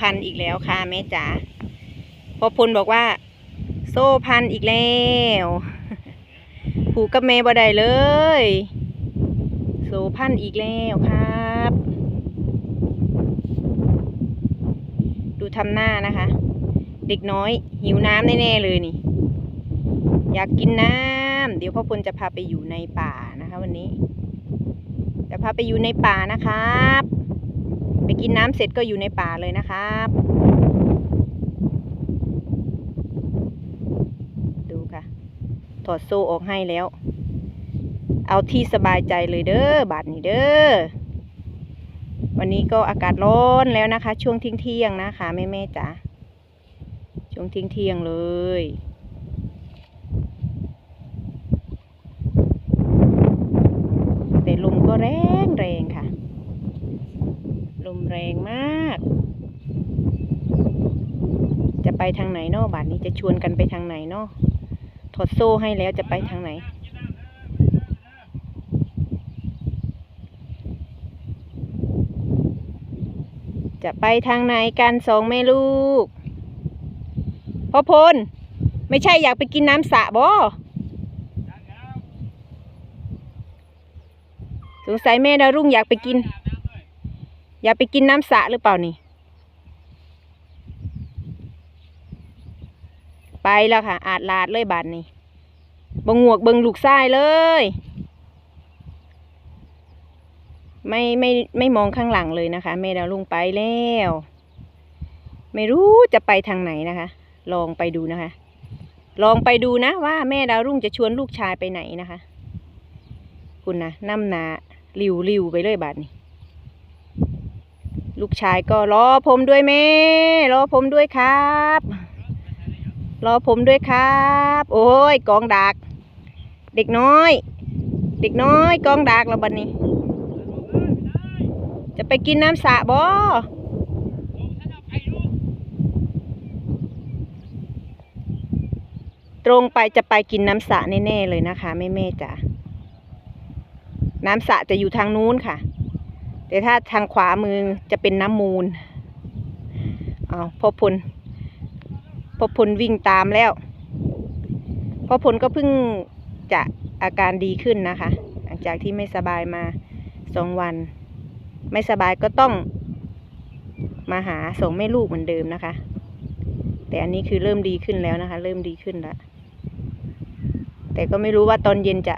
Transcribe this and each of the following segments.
พันอีกแล้วค่ะแม่จ๋าพอพลบอกว่า โซ่พันอีกแล้วผูกกับแม่บ่ได้เลย โซพันอีกแล้วครับ ดูทำหน้านะคะ เด็กน้อย หิวน้ำแน่ๆเลยนี่ อยากกินน้ำเดี๋ยวพ่อพลจะพาไปอยู่ในป่านะคะ วันนี้ จะพาไปอยู่ในป่านะครับ กินน้ำเสร็จก็อยู่ในป่าเลยนะครับ ดูค่ะ ถอดโซ่ออกให้แล้ว เอาที่สบายใจเลยเด้อบาดนี้เด้อ วันนี้ก็อากาศร้อนแล้วนะคะ ช่วงเที่ยงนะคะแม่แม่จ๋า ช่วงเที่ยงเลยแต่ลมก็แรง มแรงมาก จะไปทางไหนเนาะบาทนี้จะชวนกันไปทางไหนเนาะถอดโซ่ให้แล้วจะไปทางไหน จะไปทางไหนกันสองแม่ลูกพ่อพล ไม่ใช่อยากไปกินน้ำสระบ่สงสัยแม่ดารุ่งอยากไปกิน อย่าไปกินน้ำสระหรือเปล่านี่ ไปแล้วค่ะ อาดลาดเลยบาดนี้บงหวกเบิงลูกทรายเลย ไม่ไม่ไม่มองข้างหลังเลยนะคะแม่ดาวลุงไปแล้ว ไม่รู้จะไปทางไหนนะคะ ลองไปดูนะคะ ลองไปดูนะว่าแม่ดาวรุ่งจะชวนลูกชายไปไหนนะคะ คุณนะน้ำหนาริวริวไปเลยบาดนี้ ลูกชายก็รอผมด้วยแม่รอผมด้วยครับ รอผมด้วยครับ โอ้ยกองดัก เด็กน้อย เด็กน้อยกองดักแล้วบัดนี้ จะไปกินน้ำสระบ่ตรงไปจะไปกินน้ำสระแน่ๆเลยนะคะแม่แม่ๆจ๋าน้ำสระจะอยู่ทางนู้นค่ะ แต่ถ้าทางขวามือจะเป็นน้ำมูลอ้าวพ่อพลพ่อพลวิ่งตามแล้วพ่อพลก็เพิ่งจะอาการดีขึ้นนะคะ หลังจากที่ไม่สบายมาสองวัน ไม่สบายก็ต้องมาหาส่งแม่ลูกเหมือนเดิมนะคะ แต่อันนี้คือเริ่มดีขึ้นแล้วนะคะ เริ่มดีขึ้นแล้วแต่ก็ไม่รู้ว่าตอนเย็นจะ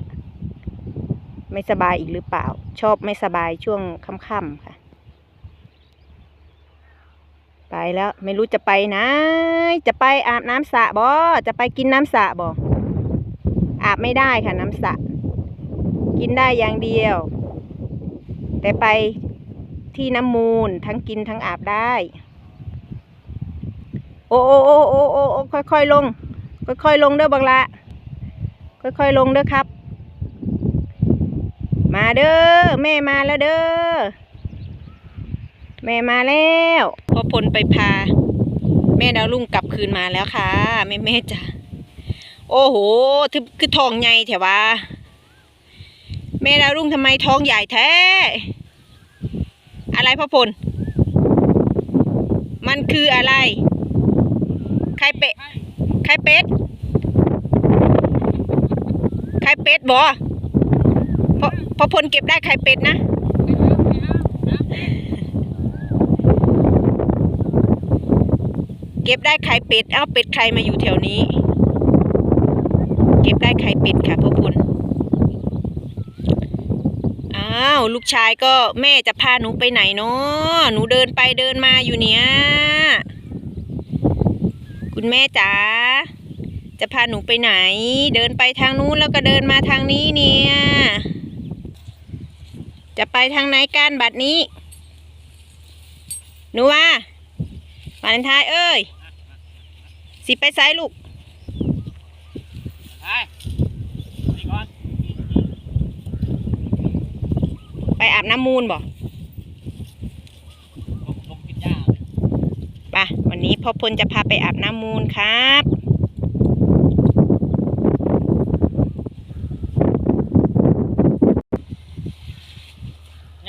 ไม่สบายอีกหรือเปล่า ชอบไม่สบายช่วงค่ำๆค่ะ ไปแล้วไม่รู้จะไปไหนจะไปอาบน้ำสระบ่จะไปกินน้ำสระบ่อาบไม่ได้ค่ะน้ำสระกินได้อย่างเดียว แต่ไปที่น้ำมูลทั้งกินทั้งอาบได้ โอ้โอ้โอ้โอ้โอ้ค่อยๆลง ค่อยๆลงเด้อบังละค่อยๆลงเด้อครับ มาเด้อแม่มาแล้วเด้อแม่มาแล้วพ่อพลไปพา แม่ดาวลุงกลับคืนมาแล้วค่ะ แม่แม่จ้ะโอ้โหคือคือทองใหญ่แถวว่าแม่ดาวลุงทำไมท้องใหญ่แท้ อะไรพ่อพล มันคืออะไรไข่เป็ดไข่เป็ดไข่เป็ดบอ พอพอพลเก็บได้ไข่เป็ดนะเก็บได้ไข่เป็ด เอ้าเป็ดใครมาอยู่แถวนี้ เก็บได้ไข่เป็ดค่ะพ่อพลอ้าวลูกชายก็แม่จะพาหนูไปไหนเนาะหนูเดินไปเดินมาอยู่เนี้ยคุณแม่จ๋าจะพาหนูไปไหน เดินไปทางนู้นแล้วก็เดินมาทางนี้เนี่ย จะไปทางไหนกันบัดนี้หนูว่าวาเลนไทน์เอ้ย สิไปไซลูกไปนี่ก่อนไปอาบน้ำมูลบ่ลงลงกินหญ้าไปะวันนี้พ่อพลจะพาไปอาบน้ำมูลครับ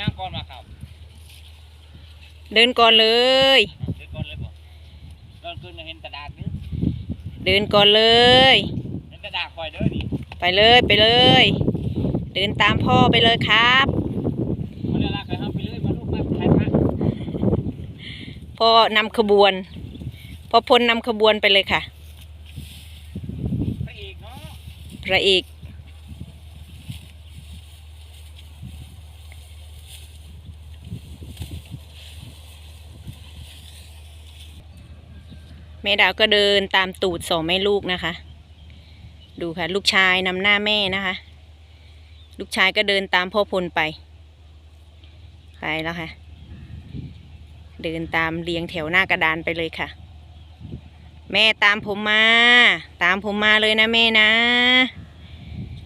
ย่างก่อนมาครับเดินก่อนเลย เดินก่อนเลยบอกตอนขึ้นเห็นกระดาษนี่เดินก่อนเลย เห็นกระดาษคอยเด้อนี่ไปเลยไปเลย เดินตามพ่อไปเลยครับมันละลากไปห้ามไปเลยมาลูกมาถ่ายพระพ่อนำขบวนพ่อพลนำขบวนไปเลยค่ะ พระเอกเนาะพระเอก ม่ดาวก็เดินตามตูดสองแม่ลูกนะคะ ดูค่ะ ลูกชายนำหน้าแม่นะคะ ลูกชายก็เดินตามพ่อพลไป ไปแล้วค่ะ เดินตามเรียงแถวหน้ากระดานไปเลยค่ะ แม่ตามผมมา ตามผมมาเลยนะแม่นะ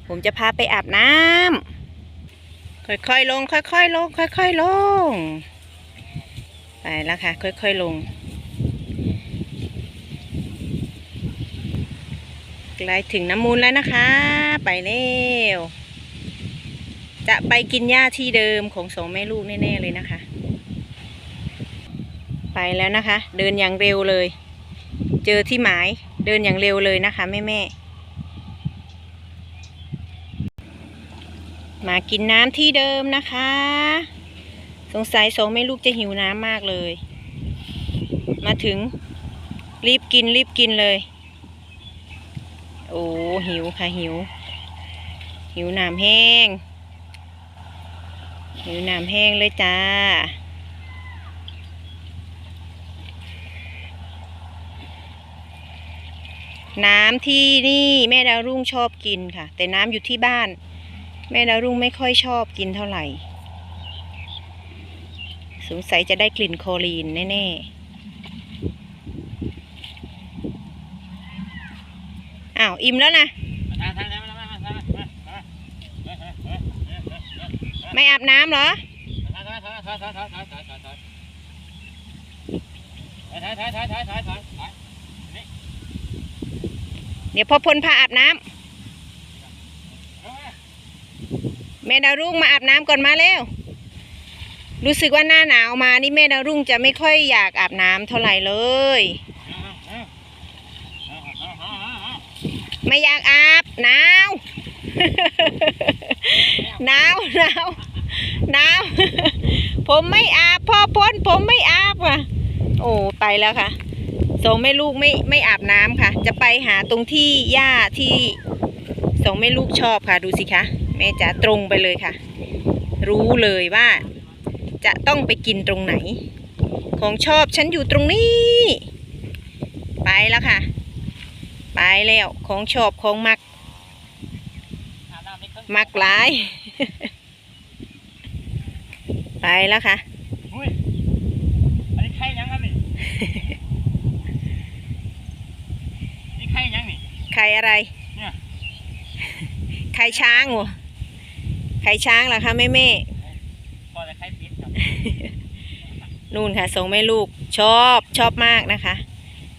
ผมจะพาไปอาบน้ำค่อยๆลง ค่อยๆลง ค่อยๆลง ไปแล้วค่ะ ค่อยๆลง ใกล้ถึงน้ำมูลแล้วนะคะ ไปเร็วจะไปกินหญ้าที่เดิมของสองแม่ลูกแน่ ๆ เลยนะคะ ไปแล้วนะคะ เดินอย่างเร็วเลย เจอที่หมายเดินอย่างเร็วเลยนะคะ แม่แม่ๆมากินน้ำที่เดิมนะคะ สงสัยสองแม่ลูกจะหิวน้ำมากเลย มาถึงรีบกินรีบกินเลย โอ้หิวค่ะหิว หิวน้ำแห้ง หิวน้ำแห้งเลยจ้า น้ำที่นี่แม่ดาวรุ่งชอบกินค่ะ แต่น้ำอยู่ที่บ้าน แม่ดาวรุ่งไม่ค่อยชอบกินเท่าไหร่ สงสัยจะได้กลิ่นโคลีนแน่ๆ อ้าวอิ่มแล้วนะ ไม่อาบน้ำเหรอ เดี๋ยวพอพลพาอาบน้ำแม่ดารุ่งมาอาบน้ำก่อนมาเร็ว รู้สึกว่าหน้าหนาวมานี่แม่ดารุ่งจะไม่ค่อยอยากอาบน้ำเท่าไหร่เลย ไม่อยากอาบหนาวหนาวหนาวหนาวผมไม่อาบพ่อพ้นผมไม่อาบอะ โอ้ไปแล้วค่ะสองแม่ลูกไม่ไม่อาบน้ำค่ะ จะไปหาตรงที่หญ้าที่สองแม่ลูกชอบค่ะ ดูสิคะแม่จ๋าตรงไปเลยค่ะ รู้เลยว่า จะต้องไปกินตรงไหน ของชอบฉันอยู่ตรงนี้ ไปแล้วค่ะ ไปแล้วของชอบของมัก มักหลาย ไปแล้วค่ะอุ้ยอันนี้ไข่ยังครับนี่นี่ไข่ยังนี่ไข่อะไรเนี่ยไข่ช้างเหรอไข่ช้างเหรอคะแม่แม่พอจะไข่ปิดครับนู่นค่ะส่งแม่ลูกชอบชอบมากนะคะ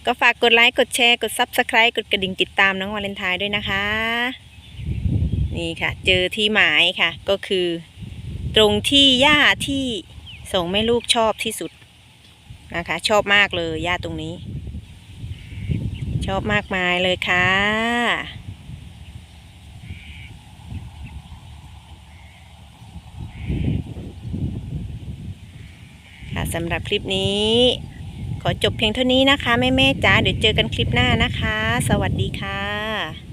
ก็ฝากกดไลค์กดแชร์กด Subscribe กดกระดิ่งติดตามน้องวาเลนไทน์ด้วยนะคะ นี่ค่ะ เจอที่หมายค่ะ ก็คือ ตรงที่หญ้าที่ส่งแม่ลูกชอบที่สุดนะคะ ชอบมากเลยหญ้าตรงนี้ ชอบมากมายเลยค่ะค่ะสำหรับคลิปนี้ ขอจบเพียงเท่านี้นะคะแม่แม่ๆจ๋าเดี๋ยวเจอกันคลิปหน้านะคะ สวัสดีค่ะ